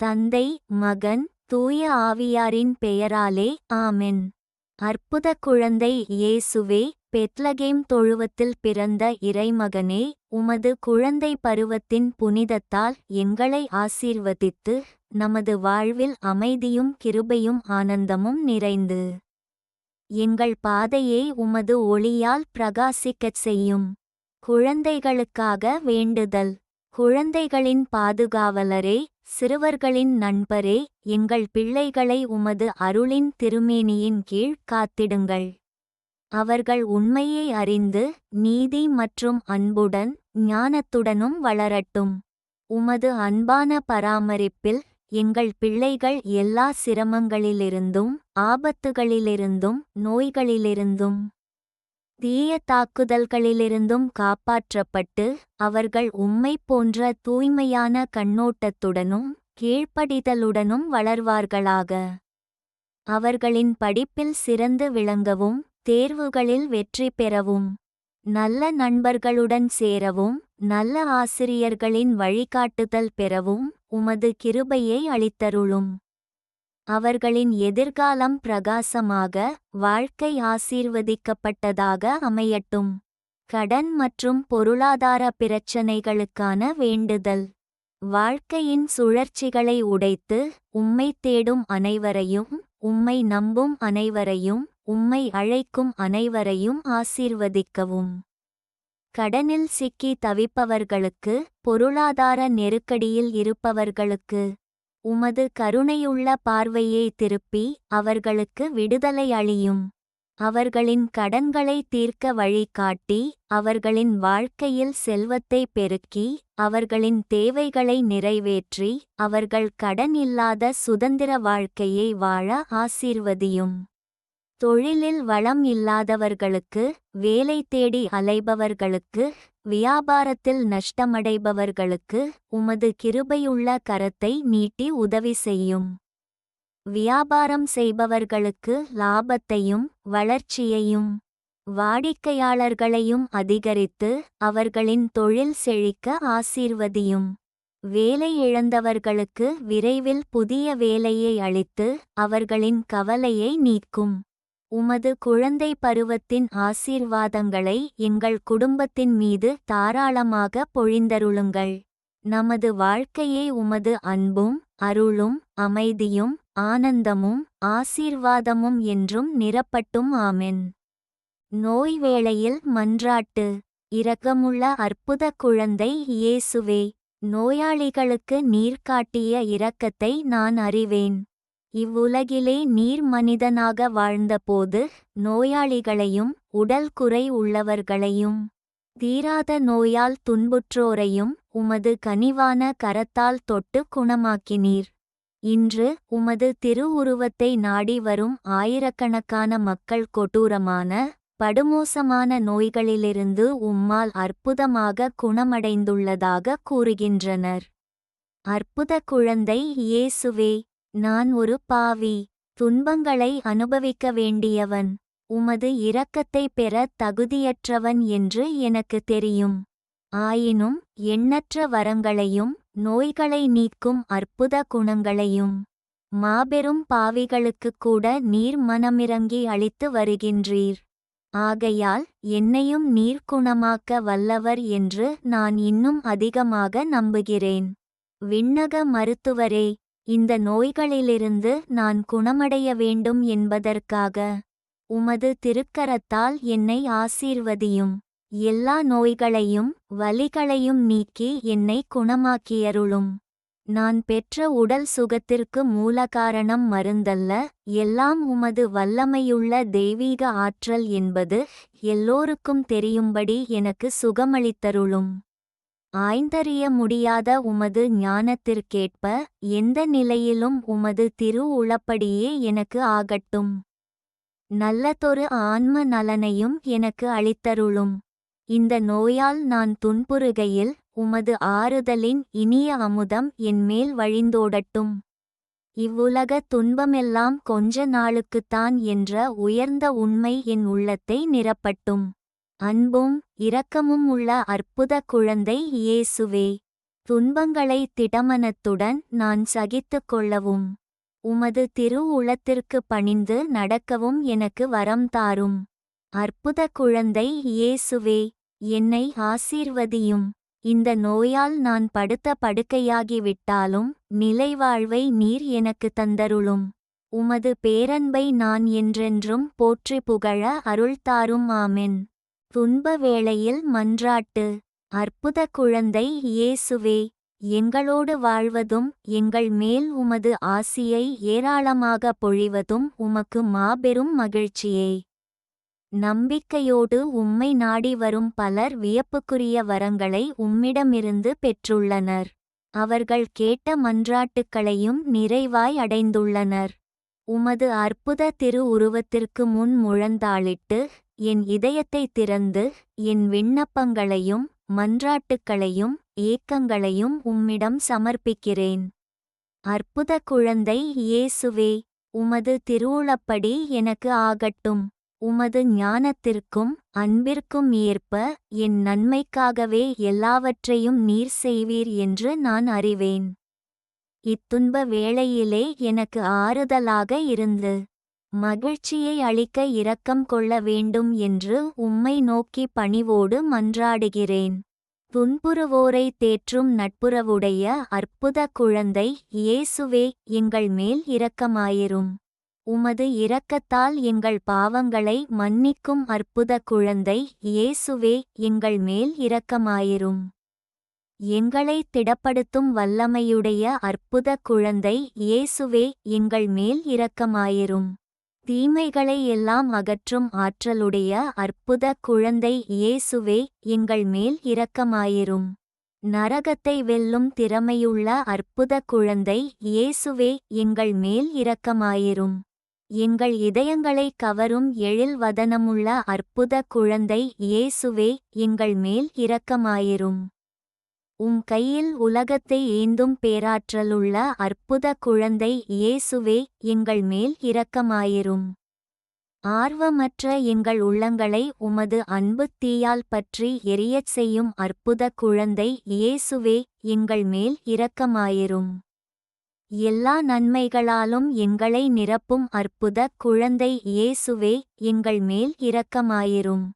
தந்தை மகன் தூய ஆவியாரின் பெயராலே ஆமென். அற்புத குழந்தை இயேசுவே பெத்லகேம் தொழுவத்தில் பிறந்த இறைமகனே உமது குழந்தை பருவத்தின் புனிதத்தால் எங்களை ஆசீர்வதித்து நமது வாழ்வில் அமைதியும் கிருபையும் ஆனந்தமும் நிறைந்து. எங்கள் பாதையை உமது ஒளியால் பிரகாசிக்கச் செய்யும். குழந்தைகளுக்காக வேண்டுதல். குழந்தைகளின் பாதுகாவலரே சிறுவர்களின் நண்பரே எங்கள் பிள்ளைகளை உமது அருளின் திருமேனியின் கீழ் காத்திடுங்கள். அவர்கள் உண்மையை அறிந்து நீதி மற்றும் அன்புடன் ஞானத்துடனும் வளரட்டும். உமது அன்பான பராமரிப்பில் எங்கள் பிள்ளைகள் எல்லா சிரமங்களிலிருந்தும் ஆபத்துகளிலிருந்தும் நோய்களிலிருந்தும் தீய தாக்குதல்களிலிருந்தும் காப்பாற்றப்பட்டு அவர்கள் உம்மை போன்ற தூய்மையான கண்ணோட்டத்துடனும் கீழ்ப்படிதலுடனும் வளர்வார்களாக. அவர்களின் படிப்பில் சிறந்து விளங்கவும் தேர்வுகளில் வெற்றி பெறவும் நல்ல நண்பர்களுடன் சேரவும் நல்ல ஆசிரியர்களின் வழிகாட்டுதல் பெறவும் உமது கிருபையை அளித்தருளும். அவர்களின் எதிர்காலம் பிரகாசமாக வாழ்க்கை ஆசீர்வதிக்கப்பட்டதாக அமையட்டும். கடன் மற்றும் பொருளாதார பிரச்சனைகளுக்கான வேண்டுதல். வாழ்க்கையின் சுழற்சிகளை உடைத்து உம்மை தேடும் அனைவரையும் உம்மை நம்பும் அனைவரையும் உம்மை அழைக்கும் அனைவரையும் ஆசீர்வதிக்கவும். கடனில் சிக்கி தவிப்பவர்களுக்கு பொருளாதார நெருக்கடியில் இருப்பவர்களுக்கு உமது கருணையுள்ள பார்வையை திருப்பி அவர்களுக்கு விடுதலை அளியும். அவர்களின் கடன்களை தீர்க்க வழிகாட்டி அவர்களின் வாழ்க்கையில் செல்வத்தை பெருக்கி அவர்களின் தேவைகளை நிறைவேற்றி அவர்கள் கடன் இல்லாத சுதந்திர வாழ்க்கையை வாழ ஆசீர்வதியும். தொழிலில் வளம் இல்லாதவர்களுக்கு வேலை தேடி அலைபவர்களுக்கு வியாபாரத்தில் நஷ்டமடைபவர்களுக்கு உமது கிருபையுள்ள கரத்தை நீட்டி உதவி செய்யும். வியாபாரம் செய்பவர்களுக்கு லாபத்தையும் வளர்ச்சியையும் வாடிக்கையாளர்களையும் அதிகரித்து அவர்களின் தொழில் செழிக்க ஆசீர்வதியும். வேலை இழந்தவர்களுக்கு விரைவில் புதிய வேலையை அளித்து அவர்களின் கவலையை நீக்கும். உமது குழந்தை பருவத்தின் ஆசீர்வாதங்களை எங்கள் குடும்பத்தின் மீது தாராளமாக பொழிந்தருளுங்கள். நமது வாழ்க்கையை உமது அன்பும் அருளும் அமைதியும் ஆனந்தமும் ஆசீர்வாதமும் என்றும் நிரப்பட்டும். ஆமென். நோய் வேளையில் மன்றாட்டு. இரக்கமுள்ள அற்புத குழந்தை இயேசுவே நோயாளிகளுக்கு நீர் காட்டிய இரக்கத்தை நான் அறிவேன். இவ்வுலகிலே நீர் மனிதனாக வாழ்ந்தபோது நோயாளிகளையும் உடல் குறை உள்ளவர்களையும் தீராத நோயால் துன்புற்றோரையும் உமது கனிவான கரத்தால் தொட்டு குணமாக்கினீர். இன்று உமது திருவுருவத்தை நாடி வரும் ஆயிரக்கணக்கான மக்கள் கொடூரமான படுமோசமான நோய்களிலிருந்து உம்மால் அற்புதமாக குணமடைந்துள்ளதாக கூறுகின்றனர். அற்புத குழந்தை இயேசுவே! நான் ஒரு பாவி துன்பங்களை அனுபவிக்க வேண்டியவன் உமது இரக்கத்தை பெற தகுதியற்றவன் என்று எனக்கு தெரியும். ஆயினும் எண்ணற்ற வரங்களையும் நோய்களை நீக்கும் அற்புத குணங்களையும் மாபெரும் பாவிகளுக்குக் கூட நீர் மனமிறங்கி அளித்து வருகின்றீர். ஆகையால் என்னையும் நீர் குணமாக்க வல்லவர் என்று நான் இன்னும் அதிகமாக நம்புகிறேன். விண்ணக மருத்துவரே இந்த நோய்களிலிருந்து நான் குணமடைய வேண்டும் என்பதற்காக உமது திருக்கரத்தால் என்னை ஆசீர்வதியும். எல்லா நோய்களையும் வலிகளையும் நீக்கி என்னை குணமாக்கியருளும். நான் பெற்ற உடல் சுகத்திற்கு மூலகாரணம் மருந்தல்ல எல்லாம் உமது வல்லமையுள்ள தெய்வீக ஆற்றல் என்பது எல்லோருக்கும் தெரியும்படி எனக்கு சுகமளித்தருளும். ஆய்ந்தறிய முடியாத உமது ஞானத்திற்கேற்ப எந்த நிலையிலும் உமது திரு உளப்படியே எனக்கு ஆகட்டும். நல்லதொரு ஆன்ம நலனையும் எனக்கு அளித்தருளும். இந்த நோயால் நான் துன்புறுகையில் உமது ஆறுதலின் இனிய அமுதம் என்மேல் வழிந்தோடட்டும். இவ்வுலக துன்பமெல்லாம் கொஞ்ச நாளுக்குத்தான் என்ற உயர்ந்த உண்மை என் உள்ளத்தை நிரப்பட்டும். அன்பும் இரக்கமும் உள்ள அற்புத குழந்தை இயேசுவே. துன்பங்களை திடமனத்துடன் நான் சகித்துக் கொள்ளவும். உமது திரு உளத்திற்கு பணிந்து நடக்கவும் எனக்கு வரம் தாரும். அற்புத குழந்தை இயேசுவே என்னை ஆசீர்வதியும். இந்த நோயால் நான் படுத்த படுக்கையாகிவிட்டாலும் நிலைவாழ்வை நீர் எனக்கு தந்தருளும். உமது பேரன்பை நான் என்றென்றும் போற்றி புகழ அருள்தாரும். ஆமென். துன்ப வேளையில் மன்றாட்டு. அற்புத குழந்தை இயேசுவே எங்களோடு வாழ்வதும் எங்கள் மேல் உமது ஆசியை ஏராளமாக பொழிவதும் உமக்கு மாபெரும் மகிழ்ச்சியே. நம்பிக்கையோடு உம்மை நாடி வரும் பலர் வியப்புக்குரிய வரங்களை உம்மிடமிருந்து பெற்றுள்ளனர். அவர்கள் கேட்ட மன்றாட்டுக்களையும் நிறைவாய் அடைந்துள்ளனர். உமது அற்புத திரு உருவத்திற்கு முன் முழந்தாளிட்டு என் இதயத்தை திறந்து என் விண்ணப்பங்களையும் மன்றாட்டுக்களையும் ஏக்கங்களையும் உம்மிடம் சமர்ப்பிக்கிறேன். அற்புத குழந்தை இயேசுவே உமது திருவுளப்படி எனக்கு ஆகட்டும். உமது ஞானத்திற்கும் அன்பிற்கும் ஏற்ப என் நன்மைக்காகவே எல்லாவற்றையும் நீர் செய்வீர் என்று நான் அறிவேன். இத்துன்ப வேளையிலே எனக்கு ஆறுதலாக இருந்து மகிழ்ச்சியை அளிக்க இரக்கம் கொள்ள வேண்டும் என்று உம்மை நோக்கி பணிவோடு மன்றாடுகிறேன். துன்புறுவோரை தேற்றும் நட்புறவுடைய அற்புத குழந்தை இயேசுவே எங்கள் மேல் இரக்கமாயிரும். உமது இரக்கத்தால் எங்கள் பாவங்களை மன்னிக்கும் அற்புத குழந்தை இயேசுவே எங்கள் மேல் இரக்கமாயிரும். எங்களை திடப்படுத்தும் வல்லமையுடைய அற்புத குழந்தை இயேசுவே எங்கள் மேல் இரக்கமாயிரும். தீமைகளை எல்லாம் அகற்றும் ஆற்றலுடைய அற்புத குழந்தை இயேசுவே எங்கள் மேல் இரக்கமாயிரும். நரகத்தை வெல்லும் திறமையுள்ள அற்புத குழந்தை இயேசுவே எங்கள் மேல் இரக்கமாயிரும். எங்கள் இதயங்களை கவரும் எழில் வதனமுள்ள அற்புத குழந்தை இயேசுவே எங்கள் மேல் இரக்கமாயிரும். உம் கையில் உலகத்தை ஏந்தும் பேராற்றலுள்ள அற்புத குழந்தை இயேசுவே எங்கள் மேல் இரக்கமாயிரும். ஆர்வமற்ற எங்கள் உள்ளங்களை உமது அன்பு தீயால் பற்றி எரியச் செய்யும் அற்புத குழந்தை இயேசுவே எங்கள் மேல் இரக்கமாயிரும். எல்லா நன்மைகளாலும் எங்களை நிரப்பும் அற்புத குழந்தை இயேசுவே எங்கள் மேல் இரக்கமாயிரும்.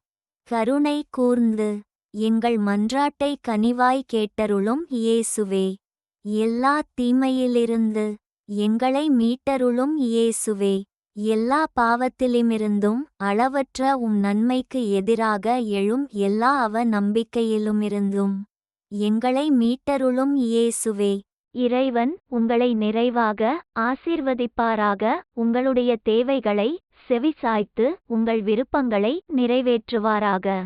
கருணை கூர்ந்து எங்கள் மன்றாட்டை கனிவாய் கேட்டருளும் இயேசுவே. எல்லா தீமையிலிருந்து எங்களை மீட்டருளும் இயேசுவே. எல்லா பாவத்திலுமிருந்தும் அளவற்ற உம் நன்மைக்கு எதிராக எழும் எல்லா அவ நம்பிக்கையிலுமிருந்தும் எங்களை மீட்டருளும் இயேசுவே. இறைவன் உங்களை நிறைவாக ஆசீர்வதிப்பாராக. உங்களுடைய தேவைகளை செவிசாய்த்து உங்கள் விருப்பங்களை நிறைவேற்றுவாராக.